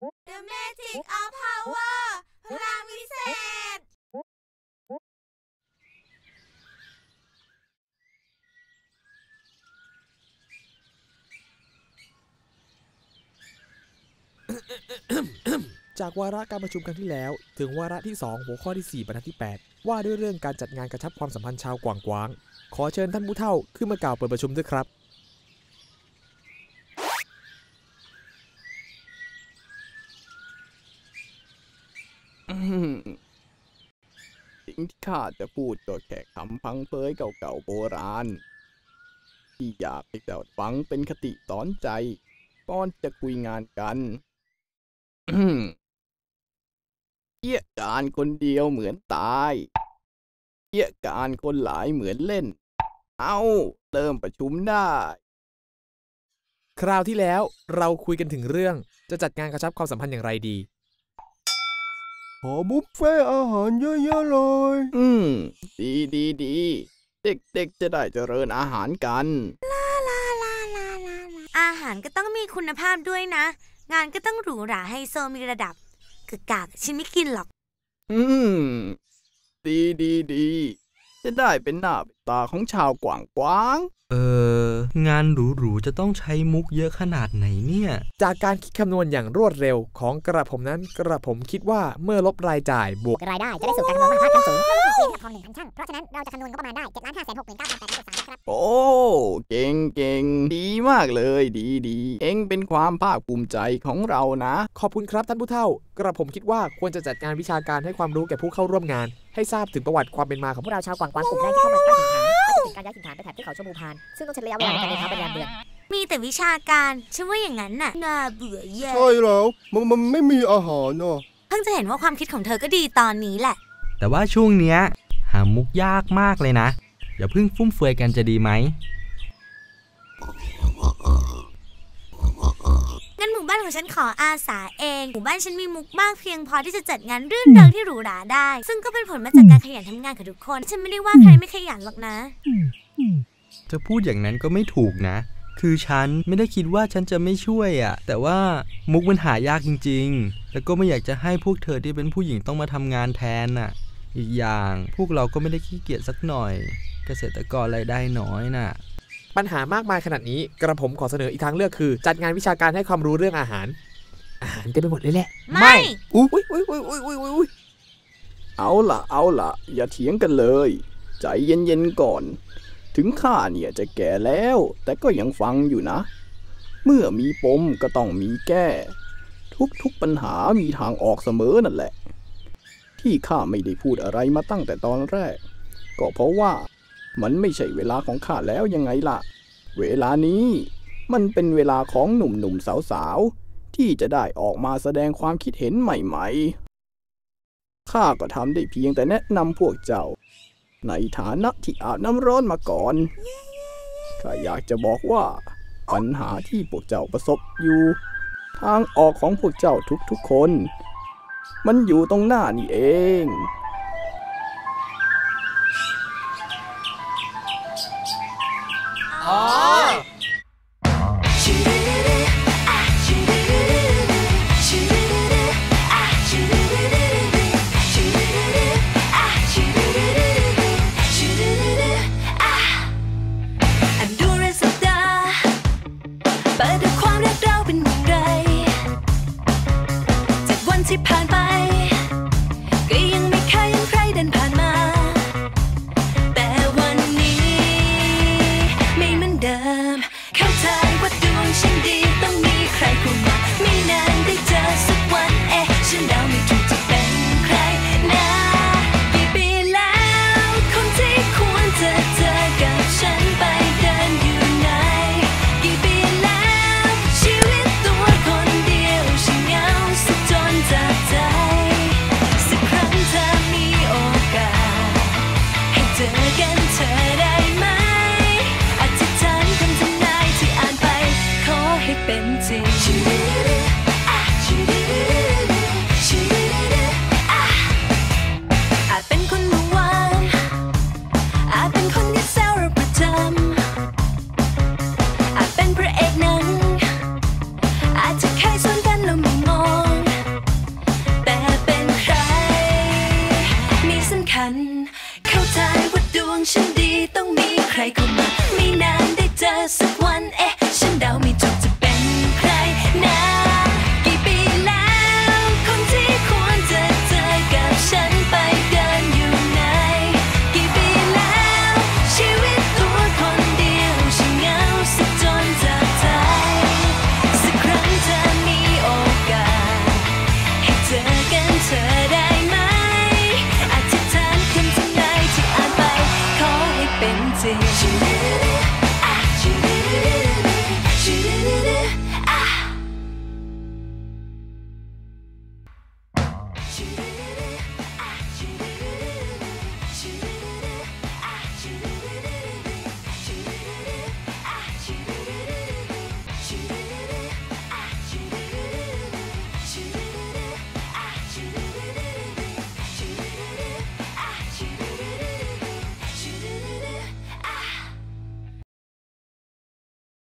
The Magic of Power พลังวิเศษ จากวาระการประชุมครั้งที่แล้ว ถึงวาระที่ 2 หัวข้อที่ 4 บรรทัดที่ 8 ว่าด้วยเรื่องการจัดงานกระชับความสัมพันธ์ชาวกวางกวาง ขอเชิญท่านผู้เฒ่าขึ้นมากล่าวเปิดประชุมด้วยครับ อืมสิ่ งที่ข้าจะพูดก็แค่คำพังเพยเก่าๆโบราณ ที่อยากให้เจ้าฟังเป็นคติสอนใจก่อนจะคุยงานกันเกี่ยการคนเดียวเหมือนตายเกี่ยการคนหลายเหมือนเล่น เอาเริ่มประชุมได้ คราวที่แล้วเราคุยกันถึงเรื่องจะจัดงานกระชับความสัมพันธ์อย่างไรดี ขอบุฟเฟ่อาหารเยอะๆเลย อืม ดีดีดี เด็กๆจะได้เจริญอาหารกันอาหารก็ต้องมีคุณภาพด้วยนะ งานก็ต้องหรูหราไฮโซมีระดับกึกกากฉันไม่กินหรอก อืม ดีดีดี จะได้เป็นหน้าเป็นตาของชาวกวางกวาง เอองานหรูๆจะต้องใช้มุกเยอะขนาดไหนเนี่ย จากการคิดคำนวณอย่างรวดเร็วของกระผมนั้นกระผมคิดว่าเมื่อลบรายจ่ายบวกรายได้จะได้สู่การคำนวณมหาภาคขั้นสูงเราต้องคุยกับทองหนึ่งพันช่างเพราะฉะนั้นเราจะคำนวณงบประมาณได้เจ็ดล้านห้าแสนหกหมื่นเก้าพันแปดร้อยสิบสามนะครับ โอ้ เก่งเก่งดีมากเลยดีดีเองเป็นความภาคภูมิใจของเรานะ ขอบคุณครับท่านผู้เฒ่ากระผมคิดว่าควรจะจัดงานวิชาการให้ความรู้แก่ผู้เข้าร่วมงาน ให้ทราบถึงประวัติความเป็นมาของพวกเราชาวกวางกวางกลุ่มแรกที่เข้ามาตั้งถิ่นฐาน ก็จะเป็นการย้ายถิ่นฐานไปแถบที่เขาชมพูพาน ซึ่งต้องใช้ระยะเวลาในการเดินทางไปแรมเดือน มีแต่วิชาการฉันว่าอย่างนั้นน่ะน่าเบื่อแย่ใช่แล้วมันมันไม่มีอาหารอะเพิ่งจะเห็นว่าความคิดของเธอก็ดีตอนนี้แหละ แต่ว่าช่วงเนี้ยหามุกยากมากเลยนะอย่าเพิ่งฟุ่มเฟือยกันจะดีไหม งั้นหมู่บ้านของ ฉันขออาสาเอง หมู่บ้านฉันมีมุกมากเพียงพอที่จะจัดงานรื่นเริงที่หรูหราได้ ซึ่งก็เป็นผลมาจากการขยันทำงานของทุกคน ฉันไม่ได้ว่าใครไม่ขยันหรอกนะ จะพูดอย่างนั้นก็ไม่ถูกนะ คือฉันไม่ได้คิดว่าฉันจะไม่ช่วยอะ่ะ แต่ว่ามุกมันหายากจริง ๆ แล้วก็ไม่อยากจะให้พวกเธอที่เป็นผู้หญิงต้องมาทำงานแทนน่ะ อีกอย่างพวกเราก็ไม่ได้ขี้เกียจสักหน่อย เกษตรกรรายได้น้อยน่ะ ปัญหามากมายขนาดนี้ กระผมขอเสนออีกทางเลือกคือ จัดงานวิชาการให้ความรู้เรื่องอาหาร อาหารเต็มไปหมดเลยแหละ ไม่ อุ้ยอุ้ยอุ้ยอุ้ยอุ้ยอุ้ยเอาล่ะ เอาล่ะ อย่าเถียงกันเลย ใจเย็นๆก่อน ถึงข้าเนี่ยจะแก่แล้ว แต่ก็ยังฟังอยู่นะ เมื่อมีปมก็ต้องมีแก้ ทุกๆปัญหามีทางออกเสมอนั่นแหละ ที่ข้าไม่ได้พูดอะไรมาตั้งแต่ตอนแรก ก็เพราะว่า มันไม่ใช่เวลาของข้าแล้วยังไงล่ะ เวลานี้มันเป็นเวลาของหนุ่มๆสาวๆ ที่จะได้ออกมาแสดงความคิดเห็นใหม่ๆ ข้าก็ทำได้เพียงแต่แนะนำพวกเจ้า ในฐานะที่อาบน้ำร้อนมาก่อนข้าอยากจะบอกว่า ปัญหาที่พวกเจ้าประสบอยู่ ทางออกของพวกเจ้าทุกๆคน มันอยู่ตรงหน้านี่เอง วันที่ผ่าน อ